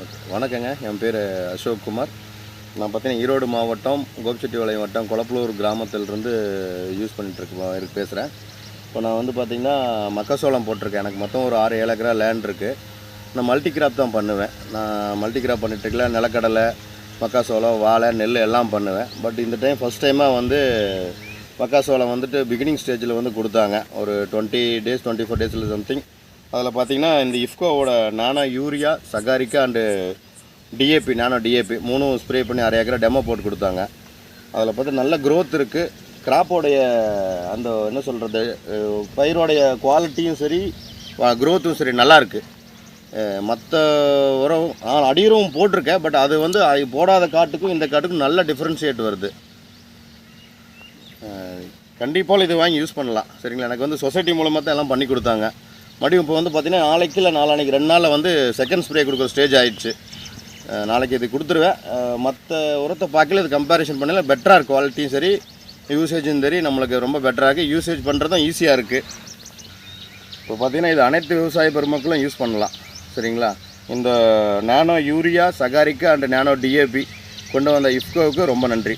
Okay வணக்கங்க. என் பேர் அசோக் குமார். நான் பார்த்தீங்கன்னா ஈரோடு மாவட்டம் கோபிச்செட்டிவாளையம் வட்டம் கொளப்பலூர் கிராமத்திலிருந்து யூஸ் பண்ணிகிட்ருக்கோம் இருக்கு பேசுகிறேன் இப்போ நான் வந்து பார்த்திங்கன்னா மக்கசோளம் போட்டிருக்கேன். எனக்கு மொத்தம் ஒரு ஆறு ஏழு ஏக்கரா லேண்ட் இருக்குது நான் மல்டி கிராப் தான் பண்ணுவேன். நான் மல்டி கிராப் பண்ணிட்டுருக்கல நிலக்கடலை மக்காசோளம் வாழை நெல் எல்லாம் பண்ணுவேன். பட் இந்த டைம் ஃபஸ்ட் டைமாக வந்து மக்காசோளம் வந்துட்டு பிகினிங் ஸ்டேஜில் வந்து கொடுத்தாங்க. ஒரு டுவெண்ட்டி டேஸ் டுவெண்ட்டி ஃபோர் டேஸில் சம்திங் அதில் பார்த்தீங்கன்னா இந்த இஃப்கோவோட nano urea Sagarika and DAP nano DAP மூணும் ஸ்ப்ரே பண்ணி அரை ஏக்கரா டெமோ போட்டு கொடுத்தாங்க. அதில் பார்த்து நல்ல க்ரோத் இருக்குது கிராப்போடைய அந்த என்ன சொல்கிறது பயிரோடைய குவாலிட்டியும் சரி க்ரோத்தும் சரி நல்லா இருக்குது மற்ற உரம் ஆ, அடி போட்டிருக்கேன். பட் அது வந்து அது போடாத காட்டுக்கும் இந்த காட்டுக்கும் நல்ல டிஃப்ரென்ஷியேட் வருது. கண்டிப்பாக இது வாங்கி யூஸ் பண்ணலாம். சரிங்களா? எனக்கு வந்து சொசைட்டி மூலமாக தான் எல்லாம் பண்ணி கொடுத்தாங்க. மறுபடியும் இப்போ வந்து பார்த்தீங்கன்னா நாளைக்கு இல்லை நாளானைக்கு ரெண்டு நாளில் வந்து செகண்ட் ஸ்ப்ரே கொடுக்குற ஸ்டேஜ் ஆயிடுச்சு. நாளைக்கு இது கொடுத்துருவேன். மற்ற உரத்தை பார்க்கல இது கம்பேரிஷன் பண்ணல. பெட்டராக இருக்குது குவாலிட்டியும் சரி யூசேஜும் சரி நம்மளுக்கு ரொம்ப பெட்டராக இருக்குது யூசேஜ் பண்ணுறதும் ஈஸியாக இருக்குது இப்போ பார்த்தீங்கன்னா இது அனைத்து விவசாய பெருமக்களும் யூஸ் பண்ணலாம். சரிங்களா? இந்த nano urea Sagarika and nano DAP கொண்டு வந்த இஃப்கோவுக்கு ரொம்ப நன்றி.